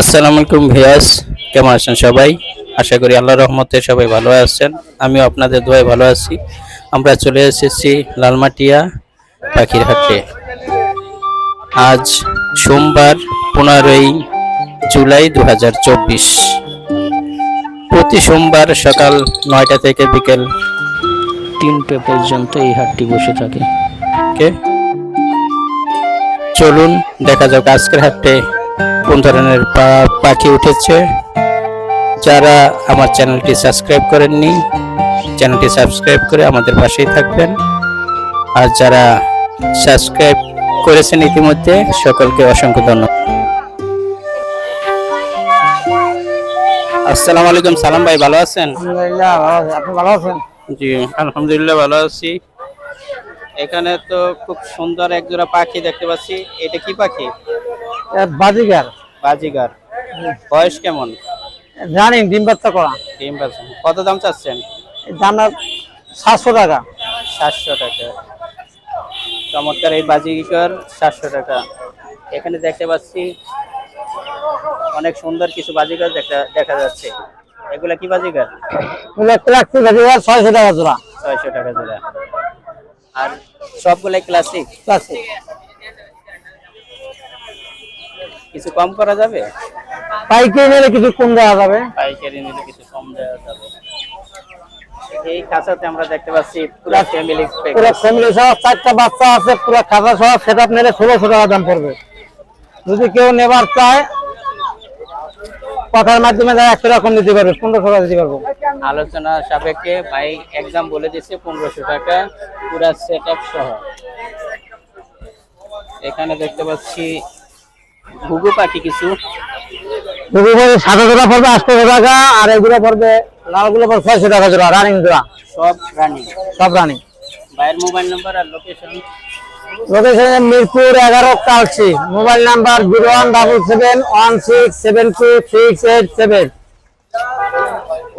আসসালামু আলাইকুম ভিয়াস কেমন আছেন সবাই? আশা করি আল্লাহর রহমতে সবাই ভালো আছেন। আমিও আপনাদের দোয়ায় ভালো আছি। আমরা চলে এসেছি লালমাটিয়া পাখির হাটে। আজ সোমবার, পনেরোই জুলাই দু হাজার চব্বিশ। প্রতি সোমবার সকাল নয়টা থেকে বিকেল তিনটে পর্যন্ত এই হাটটি বসে থাকে। চলুন, দেখা যাক আজকের হাটে কোন ধরনের পাখি উঠেছে। যারা আমার চ্যানেলটি সাবস্ক্রাইব করেননি চ্যানেলটি সাবস্ক্রাইব করে আমাদের পাশেই থাকবেন। আর যারা সাবস্ক্রাইব করেছেন ইতিমধ্যে সকলকে অসংখ্য ধন্যবাদ। আসসালামু আলাইকুম সালাম ভাই ভালো আছেন? আলহামদুলিল্লাহ ভালো আছি। আপনি ভালো আছেন? জি আলহামদুলিল্লাহ ভালো আছি। এখানে তো খুব সুন্দর এক জোড়া পাখি দেখতে পাচ্ছি। এটা কি পাখি? বাজিগার। বাজিগার। বয়স কেমন? রানিং ডিম বাচ্চা করা। ডিম পাচ্ছেন কত দাম চাচ্ছেন? দাম সাতশো টাকা। সাতশো টাকা। চমৎকার এই বাজিকর সাতশো টাকা। এখানে দেখতে পাচ্ছি অনেক সুন্দর কিছু বাজিকর দেখা দেখা যাচ্ছে। এগুলা কি বাজিকর ক্লাসিক বাজিগার ছয়শো টাকা জোড়া। ছয়শো টাকা জোড়া। আর সবগুলাই ক্লাসিক ক্লাসিক কিছু কম করা যাবে? পাইকারি নিলে কিছু কম দেওয়া যাবে। পাইকারি নিলে কিছু কম দেওয়া যাবে। এই খাঁচাতে আমরা দেখতে পাচ্ছি পুরো ফ্যামিলি পুরো ফ্যামিলি সহ চারটা বাচ্চা আছে পুরো সহ সেট আপ নিলে ষোলোশো টাকা দাম পড়বে। যদি কেউ নেবার চায় কথার মাধ্যমে তারা একশো টাকা কম দিতে পারবে পনেরোশো টাকা দিতে পারব। আলোচনা সাপেক্ষে ভাই একদম বলে দিচ্ছে পনেরোশো টাকা পুরা সেট আপ সহ। এখানে দেখতে পাচ্ছি ঘুঘু পাখি কিছু। দুটো পড়বে সাত জোড়া পড়বে আটশো টাকা আর এগুলো পড়বে লালগুলো পড়বে ছয়শো টাকা জোড়া রানিং জোড়া। সব রানিং সব রানিং ভাইয়ের মোবাইল নাম্বার আর লোকেশন লোকেশন মিরপুর এগারো Kalshi. Mobile number zero one double seven one six seven two six eight seven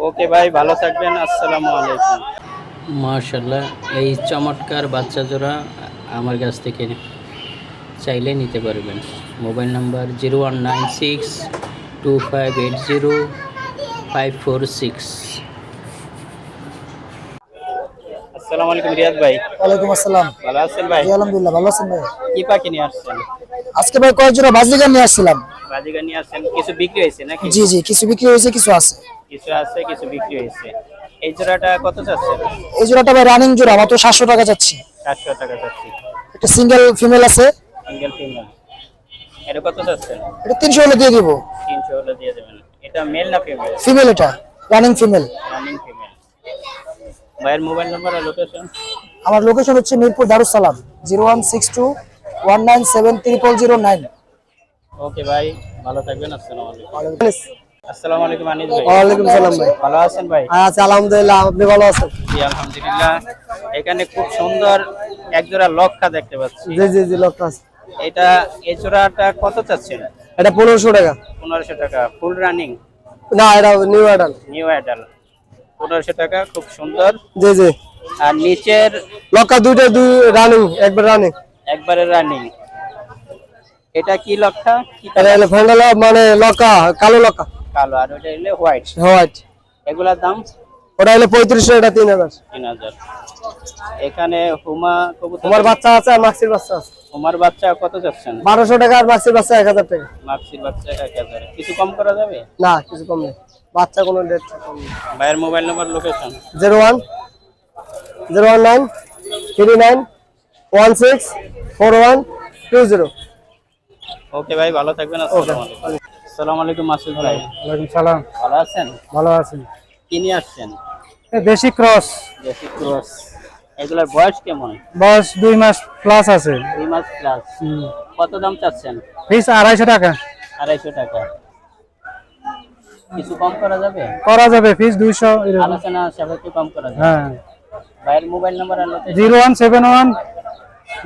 okay ভাই ভালো থাকবেন আসসালামু আলাইকুম। মাশাল্লাহ এই চমৎকার বাচ্চা জোড়া আমার কাছ থেকে চাইলে নিতে পারবেন। Mobile number zero one nine six two five eight zero five four six. আসসালামু আলাইকুম রিয়াদ ভাই। ওয়ালাইকুম আসসালাম। ভালো আছেন ভাই? জি আলহামদুলিল্লাহ ভালো আছেন ভাই। কি পাখি নিয়ে আসছেন? আজকে ভাই কয়েক জোড়া বাজরিগার নিয়ে আসছিলাম। বাজিগা নিয়ে আসছেন কিছু বিক্রি হয়েছে নাকি? জি জি কিছু বিক্রি হয়েছে কিছু আছে। কিছু আছে কিছু বিক্রি হয়েছে। এই জোড়াটা কত চাচ্ছেন? এই জোড়াটা ভাই রানিং জোড়া মাত্র সাতশো টাকা যাচ্ছে চারশো টাকা চাচ্ছি। একটা সিঙ্গেল ফিমেল আছে। সিঙ্গেল ফিমেল এটা কত চাচ্ছেন এটা তিনশো হলে দিয়ে দিব। তিনশো হলে দিয়ে দেবেন। এটা মেল না ফিমেল ফিমেল এটা। রানিং ফিমেল রানিং ফিমেল ভাইয়ের মোবাইল নাম্বার আর লোকেশন আমার লোকেশন হচ্ছে Mirpur Darussalam zero one six two one nine seven triple zero nine okay ভাই ভালো থাকবেন আসসালামু আলাইকুম। আসসালামু। আলাইকুম আনিস ভাই। ওয়ালাইকুম সালাম ভাই। ভালো আছেন ভাই? আচ্ছা আলহামদুলিল্লাহ আপনি ভালো আছেন? জি আলহামদুলিল্লাহ। এখানে খুব সুন্দর একজোড়া লক্ষা দেখতে পাচ্ছি। জি জি জি লোকটা আছে। এটা এই জোড়াটা কত চাচ্ছেন? এটা পনেরোশো টাকা। পনেরোশো টাকা। Full running? না এটা নিউ অ্যাডাল। New adult. পনেরোশো টাকা খুব সুন্দর। জি জি। আর নিচের? লক্কা দুইটা দুই রানিং একবার রানিং একবারে রানিং এটা কি লক্ষা কি এটা হলো ফ্যান্ডাল মানে লক্কা কালো লক্কা। কালো আর ওটা হলে হোয়াইট হোয়াইট এগুলার দাম? ওটা হলো পঁয়ত্রিশশো এটা তিন হাজার। তিন হাজার। এখানে হুমা কবুতর তোমার বাচ্চা আছে আর মাক্সির বাচ্চা আছে। হুমার বাচ্চা কত যাচ্ছেন বারোশো টাকা আর মাক্সির বাচ্চা এক হাজার টাকা। মাক্সির বাচ্চা এক হাজার। কিছু কম করা যাবে? না কিছু কম নেই। বাচ্চা কোনো ডেট ভাইয়ের mobile number location zero one zero one nine three nine one six four one two zero. Okay ভাই ভালো থাকবেন আসসালামু আলাইকুম। আসসালামু আলাইকুম মাসুদ ভাই। ওয়ালাইকুম সালাম। ভালো আছেন? ভালো আছেন কি নিয়ে আসছেন? দেশি ক্রস। দেশি ক্রস। এগুলার বয়স কেমন? বয়স দুই মাস প্লাস আছে। দুই মাস প্লাস কত দাম চাচ্ছেন? ফিস আড়াইশো টাকা। আড়াইশো টাকা। কিছু কম করা যাবে? করা যাবে ফিস দুইশো আলোচনা সাপেক্ষে কম করা যাবে। হ্যাঁ। ভাইয়ের mobile number zero one seven one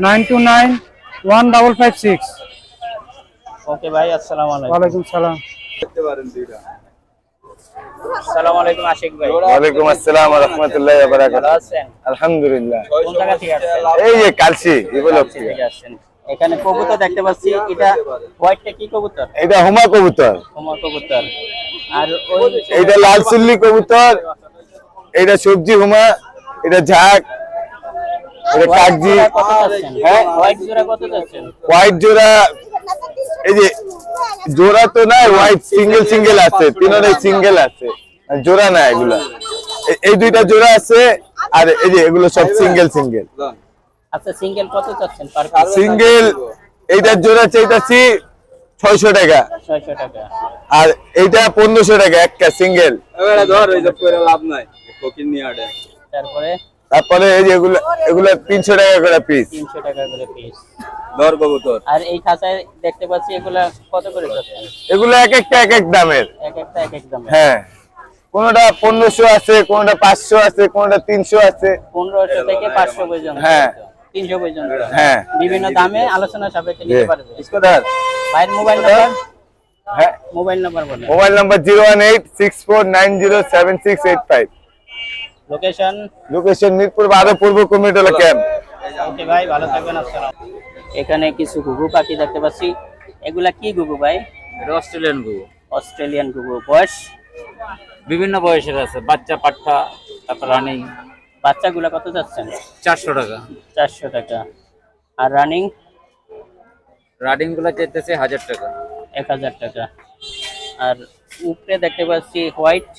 nine two nine one double five six. Okay ভাই আসসালামু আলাইকুম। ওয়ালাইকুম সালাম। আসসালামু আলাইকুম আশিক ভাই। ওয়ালাইকুম আসসালাম ওয়া রাহমাতুল্লাহি ওয়া বারাকাতুহু। আছেন? আলহামদুলিল্লাহ। কোন জায়গা থেকে আসছেন এই যে কালসি এগুলো থেকে আসছেন। এখানে কবুতর দেখতে পাচ্ছি। এটা হোয়াইটটা কি কবুতর? এটা হুমা কবুতর। হোমা কবুতর। আর ওই এটা লাল চুল্লি কবুতর। এটা সবজি হুমা এটা ঝাঁক এটা কাকজি হ্যাঁ? হোয়াইট জোড়া কত যাচ্ছেন হোয়াইট জোড়া এই যে জোড়া তো নাই হোয়াইট সিঙ্গেল সিঙ্গেল আছে তিনটাই সিঙ্গেল আছে। জোড়া না এগুলা। এই দুইটা জোড়া আছে আর এই যে এগুলো সব সিঙ্গেল সিঙ্গেল আচ্ছা সিঙ্গেল কত চাচ্ছেন পার সিঙ্গেল এইটার জোড়া চাইতাছি ছয়শো টাকা। ছয়শো টাকা। আর এইটা পনেরোশো টাকা একটা সিঙ্গেল এবারে ধর ওই যে লাভ নাই ফকির নিয়ে আড়ে তারপরে? তারপরে এই যে এগুলো এগুলো তিনশো টাকা করে পিস তিনশো টাকা করে পিস কবুতর। আর এই খাঁচায় দেখতে পাচ্ছি এগুলা কত করে এগুলো এক একটা এক এক দামের। এক একটা এক এক দামে হ্যাঁ। কোনটা পনেরোশো আছে কোনটা পাঁচশো আছে কোনটা তিনশো আছে। পনেরোশো থেকে পাঁচশো পর্যন্ত। হ্যাঁ। তিনশো পর্যন্ত। হ্যাঁ। বিভিন্ন দামে আলোচনা সাপেক্ষে নিতে পারবে। ভাইয়ের মোবাইল নাম্বার? হ্যাঁ। মোবাইল নাম্বার বলেন mobile number zero one eight six four nine zero seven six eight five. Location location Mirpur বারো পূর্ব কমিটলা ক্যাম্প ওকে ভাই ভালো থাকবেন আসসালাম এখানে কিছু ঘুঘু পাখি দেখতে পাচ্ছি। এগুলা কি ঘুঘু ভাই? এটা অস্ট্রেলিয়ান গু অস্ট্রেলিয়ান ঘুঘু। বয়স? বিভিন্ন বয়সের আছে। বাচ্চা পাঠা তারপর রানিং বাচ্চাগুলা কত যাচ্ছেন? চারশো টাকা। চারশো টাকা। আর রানিং রানিংগুলো চাইতেছে হাজার টাকা। এক হাজার টাকা। আর উপরে দেখতে পাচ্ছি হোয়াইট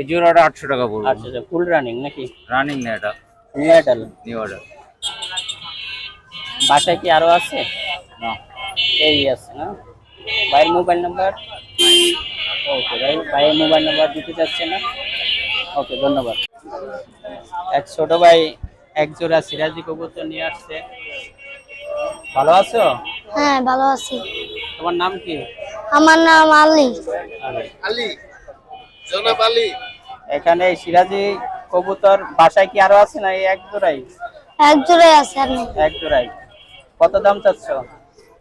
এই জোড়াটা আটশো টাকা পড়বে। আচ্ছা আচ্ছা ফুল রানিং নাকি? রানিং না এটা নিউ অ্যাডাল নিউ অর্ডার বাসায় কি আরও আছে? না। এই আছে না? ভাইয়ের মোবাইল নাম্বার ওকে ভাই ভাইয়ের মোবাইল নাম্বার দিতে চাচ্ছে না? ওকে ধন্যবাদ। এক ছোট ভাই এক জোড়া সিরাজি কবুতর নিয়ে আসছে। ভালো আছো? হ্যাঁ ভালো আছি। তোমার নাম কি? আমার নাম আলী। আলী জনাব আলী। এখানে এই সিরাজি কবুতর বাসায় কি আরও আছে না এই এক জোড়াই? এক জোড়াই আছে আর নেই। এক জোড়াই। কত দাম চাচ্ছ?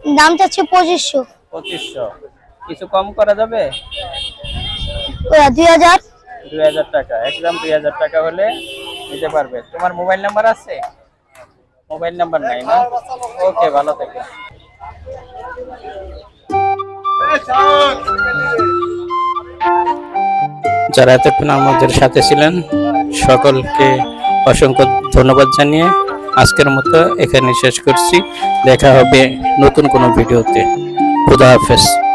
দাম চাচ্ছে পঁচিশশো। পঁচিশশো। কিছু কম করা যাবে? দুই হাজার। দুই হাজার টাকা। একদম দুই হাজার টাকা হলে নিতে পারবে। তোমার মোবাইল নাম্বার আছে? মোবাইল নাম্বার নাই না? ওকে ভালো থেকে। যারা এতক্ষণ আমাদের সাথে ছিলেন, সকলকে অসংখ্য ধন্যবাদ জানিয়ে আজকের মতো এখানে শেষ করছি। দেখা হবে নতুন কোনো ভিডিওতে। খুদা হাফেজ।